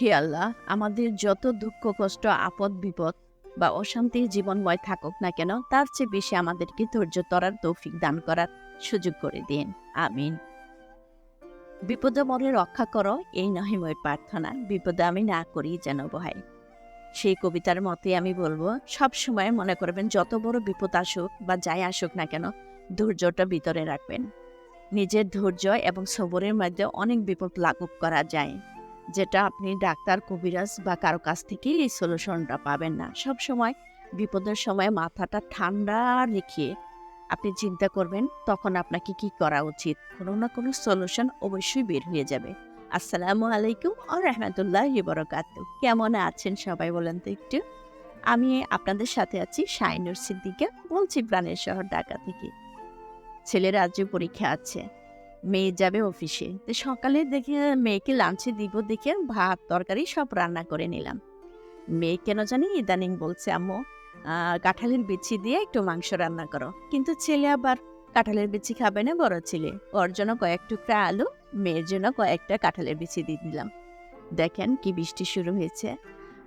হে আল্লাহ, আমাদের যত দুঃখ, কষ্ট, আপদ, বিপদ বা অশান্তির জীবনময় থাকুক না কেন, তার চেয়ে বেশি আমাদেরকে ধৈর্য তরার তৌফিক দান করার সুযোগ করে দিন। আমিন। বিপদে মরে রক্ষা করো, এই নহে মই প্রার্থনা। বিপদে আমি না করি যেন বহাই সেই কবিতার মতে আমি বলব, সব সময় মনে করবেন, যত বড় বিপদ আসুক বা যাই আসুক না কেন, ধৈর্যটা ভিতরে রাখবেন। নিজের ধৈর্য এবং সবরের মধ্যে অনেক বিপদ লাঘব করা যায়, যেটা আপনি ডাক্তার, কবিরাজ বা কারও কাছ থেকে এই সলিউশনটা পাবেন না। সব সময় বিপদের সময় মাথাটা ঠান্ডা রেখে আপনি চিন্তা করবেন, তখন আপনাকে কি করা উচিত? কোনো না কোনো সলিউশন অবশ্যই বের হয়ে যাবে। আসসালামু আলাইকুম ও রহমতুল্লাহ বরকাত কেমন আছেন সবাই বলেন তো একটু? আমি আপনাদের সাথে আছি শাইনুর সিদ্দিকা, বলছি প্রাণের শহর ঢাকা থেকে। ছেলের আজ পরীক্ষা আছে। মেয়ে যাবে অফিসে। তো সকালে দেখে মেয়েকে লাঞ্চে দিব দেখে ভাত, তরকারি সব রান্না করে নিলাম। মেয়ে কেন জানি ইদানিং বলছে, আম্মু কাঁঠালের বিচি দিয়ে একটু মাংস রান্না করো। কিন্তু ছেলে আবার কাঁঠালের বিচি খাবে না বড় ছেলে। ওর জন্য কয়েক টুকরা আলু, মেয়ের জন্য কয়েকটা কাঁঠালের বিচি দিয়ে দিলাম। দেখেন কি বৃষ্টি শুরু হয়েছে।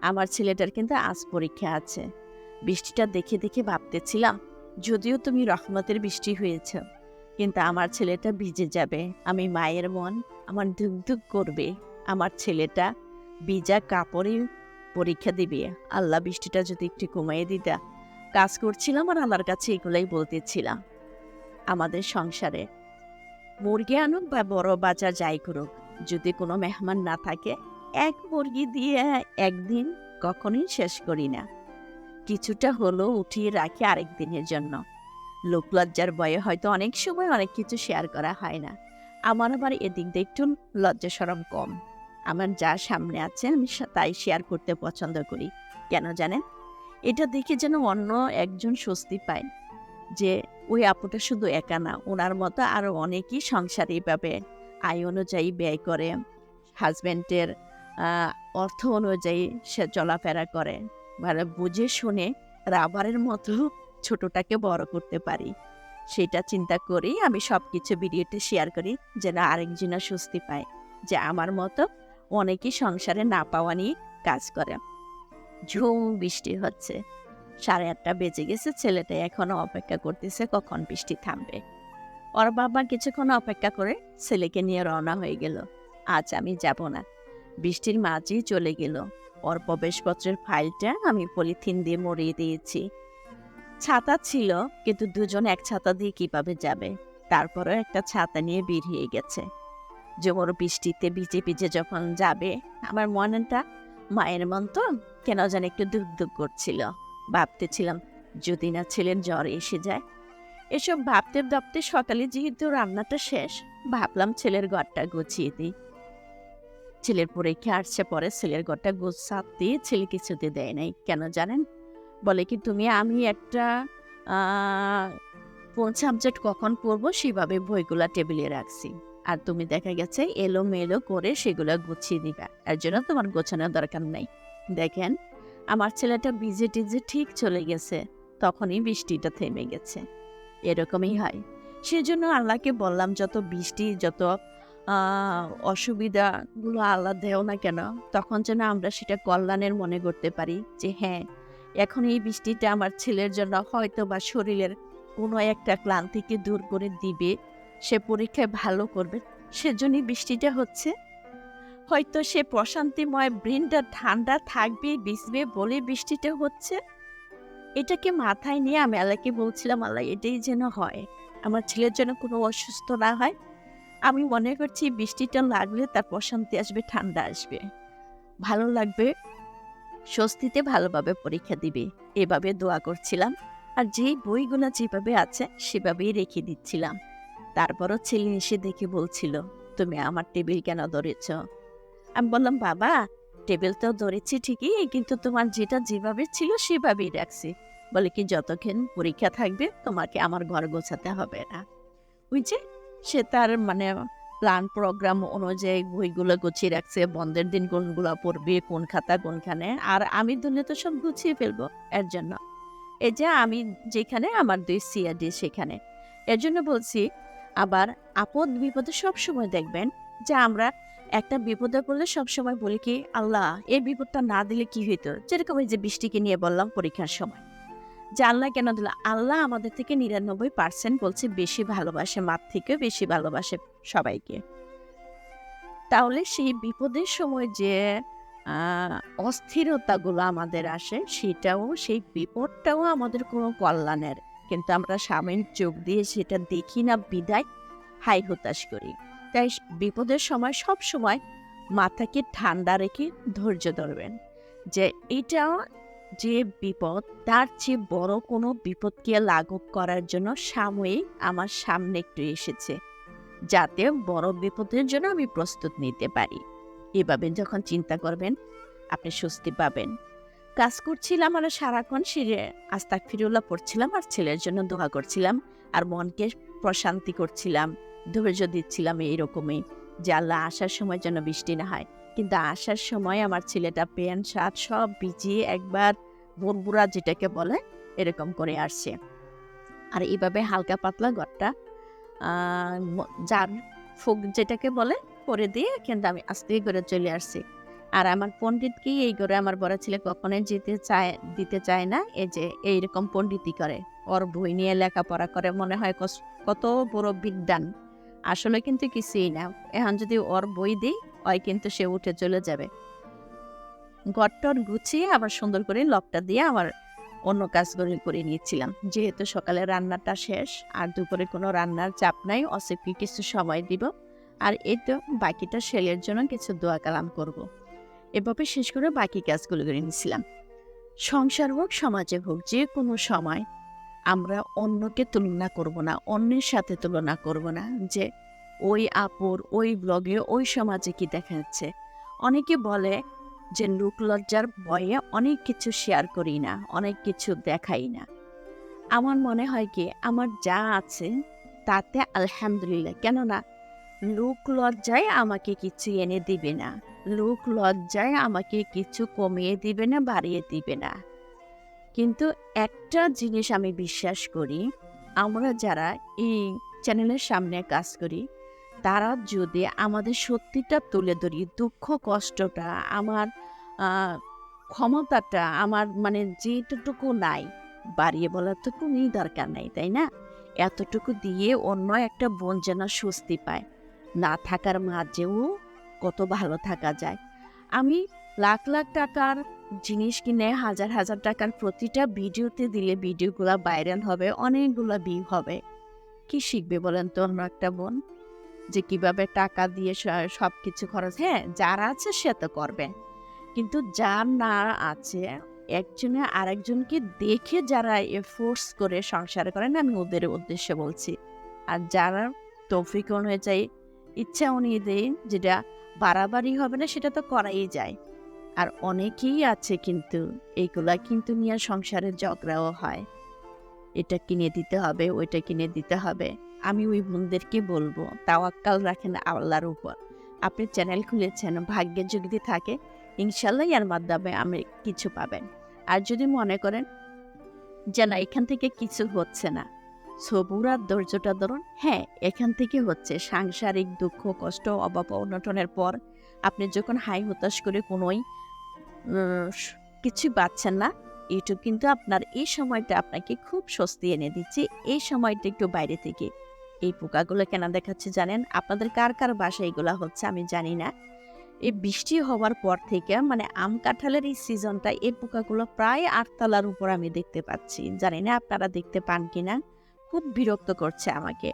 আমার ছেলেটার কিন্তু আজ পরীক্ষা আছে। বৃষ্টিটা দেখে দেখে ভাবতেছিলাম, যদিও তুমি রহমতের বৃষ্টি হয়েছে কিন্তু আমার ছেলেটা ভিজে যাবে। আমি মায়ের মন আমার ধুক ধুক করবে। আমার ছেলেটা ভিজা কাপড়ে পরীক্ষা দিবে। আল্লাহ বৃষ্টিটা যদি একটু কমিয়ে দিতা। কাজ করছিলাম আর আল্লাহর কাছে এগুলাই বলতেছিলাম। আমাদের সংসারে মুরগি আনুক বা বড় বাজার যাই করুক, যদি কোনো মেহমান না থাকে, এক মুরগি দিয়ে একদিন কখনোই শেষ করি না। কিছুটা হলো উঠিয়ে রাখি আরেক দিনের জন্য। লোকলজ্জার ভয়ে হয়তো অনেক সময় অনেক কিছু শেয়ার করা হয় না। আমার আবার এদিক দিয়ে একটু লজ্জা সরম কম। আমার যা সামনে আছে, আমি তাই শেয়ার করতে পছন্দ করি। কেন জানেন? এটা দেখে যেন অন্য একজন স্বস্তি পায় যে, ওই আপুটা শুধু একা না, ওনার মতো আরও অনেকেই সংসার এইভাবে আয় অনুযায়ী ব্যয় করে। হাজব্যান্ডের অর্থ অনুযায়ী সে চলাফেরা করে। মানে বুঝে শুনে রাবারের মতো ছোটটাকে বড় করতে পারি। সেটা চিন্তা করেই আমি সব কিছু ভিডিওতে শেয়ার করি, যেন আরেকজনের স্বস্তি পায়, যে আমার মতো অনেকেই সংসারে না পাওয়া নিয়ে কাজ করে। ঝুম বৃষ্টি হচ্ছে। সাড়ে আটটা বেজে গেছে, ছেলেটা এখনও অপেক্ষা করতেছে কখন বৃষ্টি থামবে। ওর বাবা কিছুক্ষণ অপেক্ষা করে ছেলেকে নিয়ে রওনা হয়ে গেল। আজ আমি যাব না। বৃষ্টির মাঝেই চলে গেল। ওর প্রবেশপত্রের ফাইলটা আমি পলিথিন দিয়ে মরিয়ে দিয়েছি। ছাতা ছিল, কিন্তু দুজন এক ছাতা দিয়ে কীভাবে যাবে? তারপরও একটা ছাতা নিয়ে বেরিয়ে গেছে। জোর বৃষ্টিতে ভিজে ভিজে যখন যাবে, আমার মনটা মায়ের মন তো কেন জানি একটু দুঃখ দুঃখ করছিল। ভাবতেছিলাম, যদি না ছেলের জ্বর এসে যায়। এসব ভাবতে ভাবতে সকালে যেহেতু রান্নাটা শেষ, ভাবলাম ছেলের ঘরটা গুছিয়ে দিই। ছেলের পরীক্ষা আসছে পরে ছেলের ঘরটা গোছাত ছেলে কিছুতে দেয় নাই। কেন জানেন? বলে কি, তুমি, আমি একটা কোন সাবজেক্ট কখন পড়ব সেভাবে বইগুলা টেবিলে রাখছি। আর তুমি দেখা গেছে এলো মেলো করে সেগুলো গুছিয়ে দিবা এর জন্য তোমার গোছানোর দরকার নাই। দেখেন, আমার ছেলেটা ভিজে টিজে ঠিক চলে গেছে। তখনই বৃষ্টিটা থেমে গেছে। এরকমই হয়। সেজন্য আল্লাহকে বললাম, যত বৃষ্টি, যত অসুবিধাগুলো আল্লাহ দেও না কেন, তখন যেন আমরা সেটা কল্যাণের মনে করতে পারি যে হ্যাঁ এখন এই বৃষ্টিটা আমার ছেলের জন্য হয়তো বা শরীরের কোনো একটা ক্লান্তিকে দূর করে দিবে। সে পরীক্ষায় ভালো করবে। সেজন্যই বৃষ্টিটা হচ্ছে। হয়তো সে প্রশান্তিময় ব্রেনটা ঠান্ডা থাকবে বিসবে বলে বৃষ্টিটা হচ্ছে। এটাকে মাথায় নিয়ে আমি আল্লাহকে বলছিলাম, আল্লাহ, এটাই যেন হয়। আমার ছেলের জন্য কোনো অসুস্থ না হয়। আমি মনে করছি বৃষ্টিটা লাগলে তার প্রশান্তি আসবে, ঠান্ডা আসবে। ভালো লাগবে। স্বস্তিতে ভালোভাবে পরীক্ষা দিবে। এভাবে দোয়া করছিলাম আর যেই বইগুলো যেভাবে আছে সেভাবেই রেখে দিচ্ছিলাম। তারপরও ছেলে এসে দেখে বলছিল, তুমি আমার টেবিল কেন ধরেছ? আমি বললাম, বাবা, টেবিল তো ধরেছি ঠিকই, কিন্তু তোমার যেটা যেভাবে ছিল সেভাবেই রাখছি। বলে কি যতক্ষণ পরীক্ষা থাকবে তোমাকে আমার ঘর গোছাতে হবে না। বুঝছে সে তার মানে প্ল্যান প্রোগ্রাম অনুযায়ী বইগুলো গুছিয়ে রাখছে, বন্ধের দিন কোনগুলো পড়বে, কোন খাতা কোনখানে, আর আমি দুনে তো সব গুছিয়ে ফেলব এর জন্য। এই যে আমি যেখানে, আমার দুই সিআরডি সেখানে। এর জন্য বলছি, আবার আপদ বিপদে সবসময় দেখবেন যে আমরা একটা বিপদে পড়লে সবসময় বলি কি, আল্লাহ, এই বিপদটা না দিলে কি হইতো? যেরকম ওই যে বৃষ্টিকে নিয়ে বললাম পরীক্ষার সময়। যে আল্লাহ কেন দিল? আল্লাহ আমাদের থেকে নিরানব্বই পার্সেন্ট বলছে বেশি ভালোবাসে মাপ থেকে বেশি ভালোবাসে। সবাইকে। তাহলে সেই বিপদের সময় যে অস্থিরতাগুলো আমাদের আসে, সেটাও, সেই বিপদটাও আমাদের কোনো কল্যাণের। কিন্তু আমরা সাময়িক চোখ দিয়ে সেটা দেখি না, বিদায়, হাই হতাশ করি। তাই বিপদের সময় সব সময় মাথাকে ঠান্ডা রেখে ধৈর্য ধরবেন। যে এটা যে বিপদ, তার চেয়ে বড় কোনো বিপদকে লাঘব করার জন্য সাময়িক আমার সামনে একটু এসেছে। যাতে বড় বিপদের জন্য আমি প্রস্তুত নিতে পারি। এভাবে যখন চিন্তা করবেন, আপনি স্বস্তি পাবেন। কাজ করছিলাম আর সারাক্ষণ সিরে আস্তাক ফিরুল্লাহ পড়ছিলাম আর ছেলের জন্য দোয়া করছিলাম আর মনকে প্রশান্তি করছিলাম, ধৈর্য দিচ্ছিলাম এইরকমই যে আল্লাহ আসার সময় যেন বৃষ্টি না হয়। কিন্তু আসার সময় আমার ছেলেটা প্যান্ট, শার্ট সব ভিজিয়ে একবার বুড়বুড়া যেটাকে বলে এরকম করে আসছে। আর এইভাবে হালকা পাতলা ঘরটা যার ফুক যেটাকে বলে, করে দিয়ে কিন্তু আমি আস্তে করে চলে আসছি। আর আমার পণ্ডিতকে এই করে আমার বড় ছেলে কখনোই যেতে চায়, দিতে চায় না এই যে এইরকম পণ্ডিতই করে। ওর বই নিয়ে লেখাপড়া করে, মনে হয় কত বড় বিদ্যান আসলে কিন্তু কিছুই না। এখন যদি ওর বই দিই, ওই কিন্তু সে উঠে চলে যাবে। ঘরটর গুছিয়ে আবার সুন্দর করে লকটা দিয়ে আমার অন্য কাজগুলো করে নিয়েছিলাম। যেহেতু সকালে রান্নাটা শেষ আর দুপুরে কোনো রান্নার চাপ নাই, অসিফকে কিছু সময় দিব। আর এই তো বাকিটা সেলের জন্য কিছু দোয়া কালাম করব। এভাবে শেষ করে বাকি কাজগুলো করে নিয়েছিলাম। সংসার হোক, সমাজে হোক, যে কোনো সময় আমরা অন্যকে তুলনা করব না, অন্যের সাথে তুলনা করব না যে ওই আপুর, ওই ব্লগে, ওই সমাজে কি দেখা যাচ্ছে। অনেকে বলে যে লোক লজ্জার ভয়ে অনেক কিছু শেয়ার করি না, অনেক কিছু দেখাই না। আমার মনে হয় কি, আমার যা আছে তাতে আলহামদুলিল্লাহ, কেননা লোক লজ্জায় আমাকে কিছু এনে দিবে না, লোক লজ্জায় আমাকে কিছু কমিয়ে দিবে না, বাড়িয়ে দিবে না। কিন্তু একটা জিনিস আমি বিশ্বাস করি, আমরা যারা এই চ্যানেলের সামনে কাজ করি, তারা যদি আমাদের সত্যিটা তুলে ধরি, দুঃখ, কষ্টটা আমার ক্ষমতাটা আমার মানে যেটুকু নাই, বাড়িয়ে বলার তো দরকার নাই, তাই না? এতটুকু দিয়ে অন্য একটা বোন যেন স্বস্তি পায়। না থাকার মাঝেও কত ভালো থাকা যায়। আমি লাখ লাখ টাকার জিনিস কিনে হাজার হাজার টাকার প্রতিটা ভিডিওতে দিলে ভিডিওগুলো ভাইরাল হবে, অনেকগুলো ভিউ হবে। কি শিখবে বলেন তো অন্য একটা বোন? যে কীভাবে টাকা দিয়ে সব কিছু খরচ হ্যাঁ যারা আছে সে তো করবে। কিন্তু যার না আছে, একজনে আরেকজনকে দেখে যারা ফোর্স করে সংসার করেন, আমি ওদের উদ্দেশ্যে বলছি। আর যারা তৌফিক অনুযায়ী ইচ্ছা অনুযায়ী যেটা বাড়াবাড়ি হবে না, সেটা তো করাই যায়। আর অনেকেই আছে কিন্তু এইগুলা কিন্তু নিয়ে সংসারের ঝগড়াও হয়। এটা কিনে দিতে হবে, ওইটা কিনে দিতে হবে। আমি ওই বোনদেরকে বলব, তাওয়াক্কাল রাখেন আল্লাহর উপর। আপনি চ্যানেল খুলেছেন ভাগ্যে যদি থাকে ইনশাল্লাহ এর মাধ্যমে আমি কিছু পাবেন। আর যদি মনে করেন যে না এখান থেকে কিছু হচ্ছে না, সবুর আর ধৈর্যটা ধরুন হ্যাঁ এখান থেকে হচ্ছে। সাংসারিক দুঃখ, কষ্ট, অভাব, অনটনের পর আপনি যখন হাই হতাশ করে কোনোই কিছু পাচ্ছেন না ইউটিউব কিন্তু আপনার এই সময়টা আপনাকে খুব স্বস্তি এনে দিচ্ছে। এই সময়টা একটু বাইরে থেকে। এই পোকাগুলো কেন দেখাচ্ছে জানেন? আপনাদের কার কার বাসায় এগুলা হচ্ছে আমি জানি না। এই বৃষ্টি হওয়ার পর থেকে মানে আম কাঁঠালের এই সিজনটা এই পোকাগুলো প্রায় আটতলার উপর আমি দেখতে পাচ্ছি। জানি না আপনারা দেখতে পান কিনা। খুব বিরক্ত করছে আমাকে।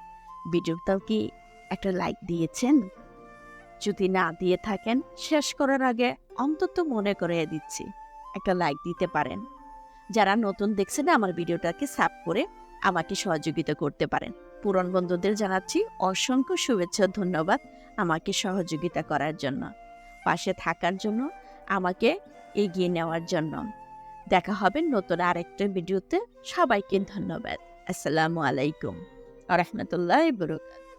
ভিডিওটাও কি একটা লাইক দিয়েছেন? যদি না দিয়ে থাকেন, শেষ করার আগে অন্তত মনে করিয়ে দিচ্ছি। একটা লাইক দিতে পারেন। যারা নতুন দেখছেন আমার ভিডিওটাকে সাব করে আমাকে সহযোগিতা করতে পারেন। পুরন বন্ধুদের জানাচ্ছি অসংখ্য শুভেচ্ছা ধন্যবাদ আমাকে সহযোগিতা করার জন্য। পাশে থাকার জন্য আমাকে এগিয়ে নেওয়ার জন্য। দেখা হবে নতুন আরেকটা ভিডিওতে। সবাইকে ধন্যবাদ। আসসালামু আলাইকুম। রহমতুল্লাহ বরকাত